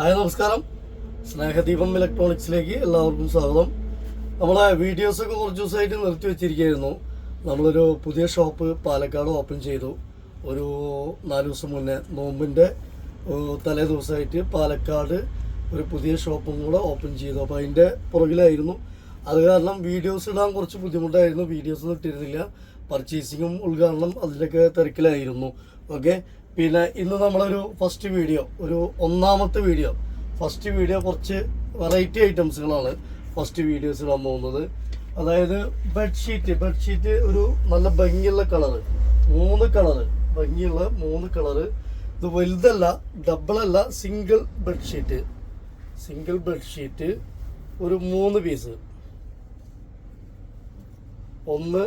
Hi നമസ്കാരം. സ്നേഹദീപം ഇലക്ട്രോണിക്സിലേക്ക് എല്ലാവർക്കും സ്വാഗതം. നമ്മളെ വീഡിയോസൊക്കെ കുറച്ച് ദിവസമായിട്ട് നിർത്തി വെച്ചിരിക്കുകയായിരുന്നു. നമ്മളൊരു പുതിയ ഷോപ്പ് പാലക്കാട് ഓപ്പൺ ചെയ്തു. ഒരു നാല് ദിവസം മുന്നേ നോമ്പിന്റെ തലേ ദിവസമായിട്ട് പാലക്കാട് ഒരു പുതിയ ഷോപ്പും കൂടെ ഓപ്പൺ ചെയ്തു. അപ്പോൾ അതിന്റെ പുറകിലായിരുന്നു അത് കാരണം വീഡിയോസ് ഇടാൻ കുറച്ച് ബുദ്ധിമുട്ടായിരുന്നു. വീഡിയോസ് ഒന്നും ഇട്ടിരുന്നില്ല. പർച്ചേസിങ്ങും ഉദ്ഘാടനം അതിലൊക്കെ തിരക്കിലായിരുന്നു. ഓക്കെ പിന്നെ ഇന്ന് നമ്മളൊരു ഫസ്റ്റ് വീഡിയോ ഒരു ഒന്നാമത്തെ വീഡിയോ ഫസ്റ്റ് വീഡിയോ കുറച്ച് വെറൈറ്റി ഐറ്റംസുകളാണ് ഫസ്റ്റ് വീഡിയോസ് ഇടാൻ പോകുന്നത്. അതായത് ബെഡ്ഷീറ്റ് ബെഡ്ഷീറ്റ് ഒരു നല്ല ഭംഗിയുള്ള കളറ് മൂന്ന് കളറ് ഭംഗിയുള്ള മൂന്ന് കളറ് ഇത് വലുതല്ല ഡബിളല്ല സിംഗിൾ ബെഡ്ഷീറ്റ് സിംഗിൾ ബെഡ്ഷീറ്റ് ഒരു മൂന്ന് പീസ് ഒന്ന്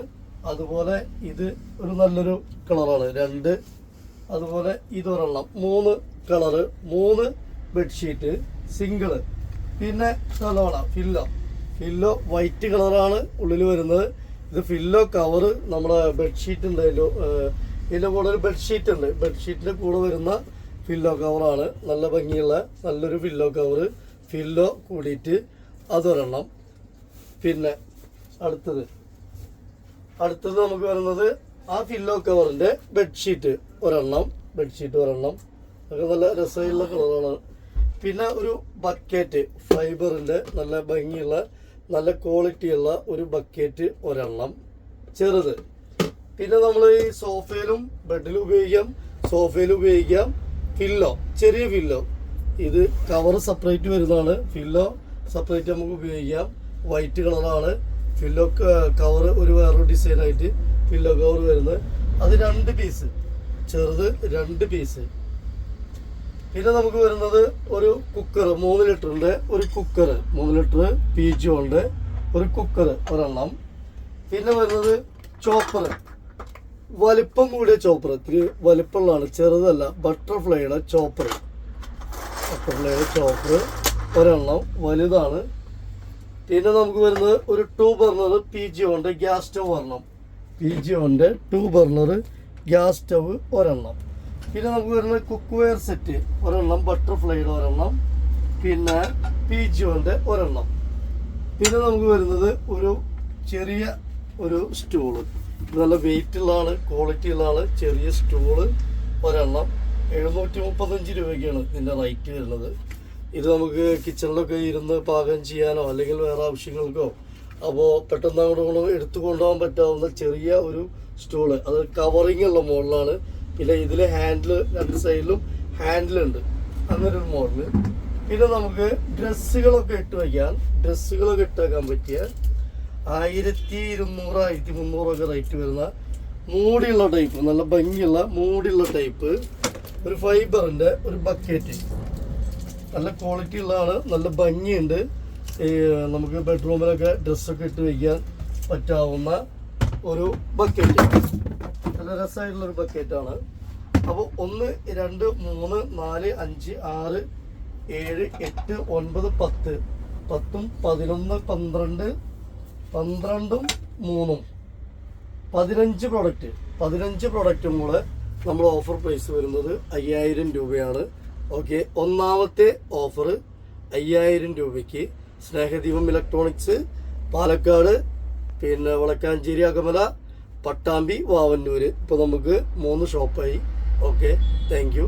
അതുപോലെ ഇത് ഒരു നല്ലൊരു കളറാണ്. രണ്ട് അതുപോലെ ഇതൊരെണ്ണം. മൂന്ന് കളറ്. മൂന്ന് ബെഡ്ഷീറ്റ്. സിംഗിൾ. പിന്നെ നല്ലോണം ഫില്ലോ. ഫില്ലോ വൈറ്റ് കളറാണ് ഉള്ളിൽ വരുന്നത്. ഇത് ഫില്ലോ കവറ് നമ്മുടെ ബെഡ്ഷീറ്റ് ഉണ്ട്. ഇതിന്റെ കൂടെ ഒരു ബെഡ്ഷീറ്റ് ഉണ്ട്. ബെഡ്ഷീറ്റിന്റെ കൂടെ വരുന്ന ഫില്ലോ കവറാണ്. നല്ല ഭംഗിയുള്ള നല്ലൊരു ഫില്ലോ കവറ്. ഫില്ലോ കൂടിയിട്ട് അതൊരെണ്ണം. പിന്നെ അടുത്തത്. അടുത്തത് നമുക്ക് വരുന്നത് ആ ഫില്ലോ കവറിന്റെ ബെഡ്ഷീറ്റ് ഒരെണ്ണം ബെഡ്ഷീറ്റ് ഒരെണ്ണം. അതൊക്കെ നല്ല രസമുള്ള കളറാണ് പിന്നെ ഒരു ബക്കറ്റ് ഫൈബറിന്റെ നല്ല ഭംഗിയുള്ള നല്ല ക്വാളിറ്റിയുള്ള ഒരു ബക്കറ്റ് ഒരെണ്ണം. ചെറുത്. പിന്നെ നമ്മൾ ഈ സോഫയിലും ബെഡിലും ഉപയോഗിക്കാം. സോഫയിൽ ഉപയോഗിക്കാം ഫില്ലോ ചെറിയ ഫില്ലോ ഇത് കവർ സെപ്പറേറ്റ് വരുന്നതാണ്. ഫില്ലോ സെപ്പറേറ്റ് നമുക്ക് ഉപയോഗിക്കാം. വൈറ്റ് കളറാണ് ഫില്ലോ കവർ ഒരു വേറൊരു ഡിസൈനായിട്ട് ഫില്ലോ കവർ വരുന്നത്. അത് രണ്ട് പീസ് ചെറുത് രണ്ട് പീസ് പിന്നെ നമുക്ക് വരുന്നത് ഒരു കുക്കർ മൂന്ന് ലിറ്ററിന്റെ ഒരു കുക്കർ മൂന്ന് ലിറ്റർ പി ജി ഉണ്ട് ഒരു കുക്കർ ഒരെണ്ണം. പിന്നെ വരുന്നത് ചോപ്പർ വലിപ്പം കൂടിയ ചോപ്പർ ഇത്തിരി വലിപ്പമുള്ളതാണ്. ചെറുതല്ല. ബട്ടർഫ്ലൈയുടെ ചോപ്പർ ബട്ടർഫ്ലൈയുടെ ചോപ്പർ ഒരെണ്ണം വലുതാണ്. പിന്നെ നമുക്ക് വരുന്നത് ഒരു ടൂ ബർണർ പി ജി ഉണ്ട് ഗ്യാസ് സ്റ്റവ് ഒരെണ്ണം. പി ജി ഉണ്ട് ടൂ ബർണർ ഗ്യാസ് സ്റ്റവ് ഒരെണ്ണം. പിന്നെ നമുക്ക് വരുന്നത് കുക്ക് വെയർ സെറ്റ് ഒരെണ്ണം ബട്ടർഫ്ലൈയുടെ ഒരെണ്ണം പിന്നെ പി ജി ഉണ്ട് ഒരെണ്ണം. പിന്നെ നമുക്ക് വരുന്നത് ഒരു ചെറിയ ഒരു സ്റ്റൂൾ നല്ല വെയിറ്റ് ഉള്ളതാണ് ക്വാളിറ്റി ഉള്ളതാണ് ചെറിയ സ്റ്റൂൾ ഒരെണ്ണം. എഴുന്നൂറ്റി മുപ്പത്തഞ്ച് രൂപയ്ക്കാണ് ഇതിന്റെ റേറ്റ് വരുന്നത്. ഇത് നമുക്ക് കിച്ചണിലൊക്കെ ഇരുന്ന് പാകം ചെയ്യാനോ അല്ലെങ്കിൽ വേറെ ആവശ്യങ്ങൾക്കോ. അപ്പോൾ പെട്ടെന്ന് അങ്ങോട്ട് എടുത്തു കൊണ്ടുപോകാൻ പറ്റാവുന്ന ചെറിയ ഒരു സ്റ്റൂൾ അത് കവറിങ് ഉള്ള മോഡലാണ്. പിന്നെ ഇതിൽ ഹാൻഡിൽ രണ്ട് സൈഡിലും ഹാൻഡിലുണ്ട് അങ്ങനെ ഒരു മോഡൽ പിന്നെ നമുക്ക് ഡ്രസ്സുകളൊക്കെ ഇട്ട് വയ്ക്കാൻ ഡ്രസ്സുകളൊക്കെ ഇട്ടേക്കാൻ പറ്റിയ ആയിരത്തി ഇരുന്നൂറ് ആയിരത്തി മുന്നൂറൊക്കെ റേറ്റ് വരുന്ന മൂടിയുള്ള ടൈപ്പ് നല്ല ഭംഗിയുള്ള മൂടിയുള്ള ടൈപ്പ് ഒരു ഫൈബറിന്റെ ഒരു ബക്കറ്റ് നല്ല ക്വാളിറ്റി ഉള്ളതാണ് നല്ല ഭംഗിയുണ്ട്. നമുക്ക് ബെഡ്റൂമിലൊക്കെ ഡ്രസ്സൊക്കെ ഇട്ട് വയ്ക്കാൻ പറ്റാവുന്ന ഒരു ബക്കറ്റ് നല്ല രസമായിട്ടുള്ളൊരു ബക്കറ്റാണ് അപ്പോൾ ഒന്ന് രണ്ട് മൂന്ന് നാല് അഞ്ച് ആറ് ഏഴ് എട്ട് ഒൻപത് പത്ത്. പത്തും പതിനൊന്ന് പന്ത്രണ്ട് പന്ത്രണ്ടും മൂന്നും. പതിനഞ്ച് പ്രൊഡക്റ്റ് പതിനഞ്ച് പ്രൊഡക്റ്റും കൂടെ നമ്മൾ ഓഫർ പ്രൈസ് വരുന്നത് അയ്യായിരം രൂപയാണ്. ഓക്കെ ഒന്നാമത്തെ ഓഫർ അയ്യായിരം രൂപയ്ക്ക് സ്നേഹദീപം ഇലക്ട്രോണിക്സ് പാലക്കാട് പിന്നെ വളക്കാഞ്ചേരി അകമല പട്ടാമ്പി വാവന്നൂർ ഇപ്പോൾ നമുക്ക് മൂന്ന് ഷോപ്പായി. Okay thank